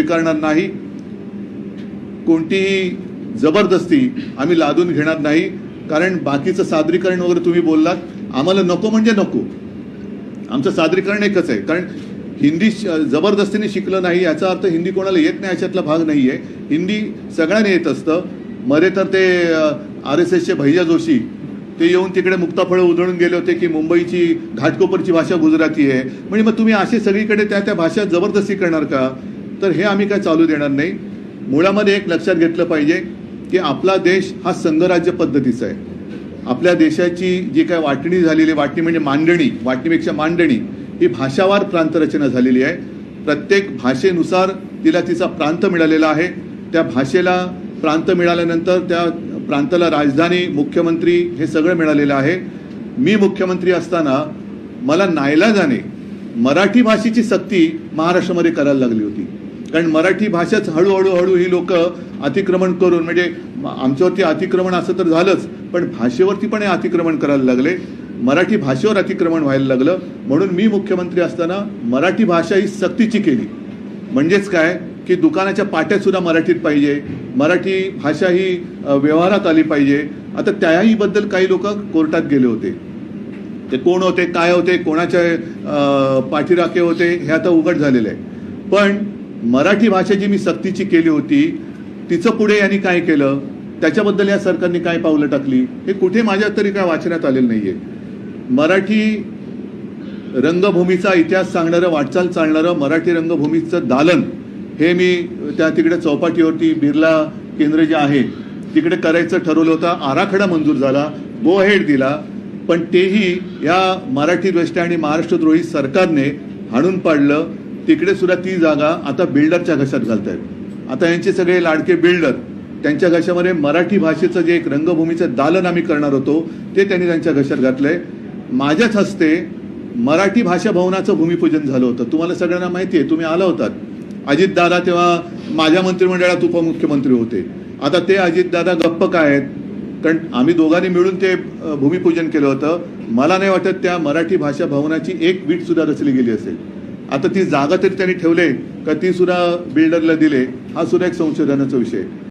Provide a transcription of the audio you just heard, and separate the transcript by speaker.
Speaker 1: स्वीकारणार नाही. कोणतीही जबरदस्ती आम्ही लादून घेणार नाही. कारण बाकीचं सादरीकरण वगैरे तुम्ही बोललात आम्हाला नको म्हणजे नको. आमचं सादरीकरण एकच आहे. कारण हिंदी जबरदस्तीने शिकलं नाही याचा अर्थ हिंदी कोणाला येत नाही याच्यातला भाग नाही आहे हिंदी सगळ्यांना येत असतं. मध्ये तर ते आर एस एसचे भैया जोशी ते येऊन तिकडे मुक्ताफळं उधळून गेले होते की मुंबईची घाटकोपरची भाषा गुजराती आहे. म्हणजे मग तुम्ही असे सगळीकडे त्या त्या भाषा जबरदस्ती करणार का? तर हे आम्ही काय चालू देणार नाही. मुळामध्ये एक लक्षात घेतलं पाहिजे की आपला देश हा संघराज्य पद्धतीचा आहे. आपल्या देशाची जी काय वाटणी झालेली वाटणी म्हणजे मांडणी वाटणीपेक्षा मांडणी ही भाषावार प्रांतरचना झालेली आहे. प्रत्येक भाषेनुसार तिला तिचा प्रांत मिळालेला आहे. त्या भाषेला प्रांत मिळाल्यानंतर त्या प्रांताला राजधानी मुख्यमंत्री हे सगळं मिळालेलं आहे. मी मुख्यमंत्री असताना मला नाईलाजाने मराठी भाषेची सक्ती महाराष्ट्रामध्ये करायला लागली होती. कारण मराठी भाषाच हळूहळू हळू ही लोक अतिक्रमण करून म्हणजे आमच्यावरती अतिक्रमण असं तर झालंच पण भाषेवरती पण हे अतिक्रमण करायला लागले. मराठी भाषेवर अतिक्रमण व्हायला लागलं. म्हणून मी मुख्यमंत्री असताना मराठी भाषा ही सक्तीची केली. म्हणजेच काय? की दुकानाच्या पाट्यासुद्धा मराठीत पाहिजे. मराठी भाषा ही व्यवहारात आली पाहिजे. आता त्याहीबद्दल काही लोक कोर्टात गेले होते. ते कोण होते काय होते कोणाच्या पाठीराखे होते हे आता उघड झालेलं आहे. पण मराठी भाषा जी मी सक्तीची केली होती तिचं पुढे यांनी काय केलं त्याच्याबद्दल या सरकारने काय पावलं टाकली हे कुठे माझ्या तरी काय वाचण्यात आलेलं नाहीये. मराठी रंगभूमीचा इतिहास सांगणारं वाटचाल चालणारं मराठी रंगभूमीचं दालन हे मी त्या तिकडे चौपाटीवरती बिर्ला केंद्र जे आहे तिकडे करायचं ठरवलं होतं. आराखडा मंजूर झाला गो हेड दिला पण तेही या मराठी द्वेष्टा आणि महाराष्ट्रद्रोही सरकारने हाणून पाडलं. तिकडे सुद्धा ती जागा आता बिल्डरच्या घशात घालतायत. आता यांचे सगळे लाडके बिल्डर त्यांच्या घशामध्ये मराठी भाषेचं जे एक रंगभूमीचं दालन आम्ही करणार होतो ते त्यांनी त्यांच्या घशात घातलंय. माझ्याच हस्ते मराठी भाषा भवनाचं भूमिपूजन झालं होतं. तुम्हाला सगळ्यांना माहिती आहे तुम्ही आला होतात. अजितदादा तेव्हा माझ्या मंत्रिमंडळात उपमुख्यमंत्री होते. आता ते अजितदादा गप्प काय आहेत? कारण आम्ही दोघांनी मिळून ते भूमिपूजन केलं होतं. मला नाही वाटत त्या मराठी भाषा भवनाची एक वीट सुद्धा रचली गेली असेल. आता ती जागा तरी त्यांनी ठेवले का ती सुद्धा बिल्डरला दिले. हा सुद्धा एक संशोधनाचा विषय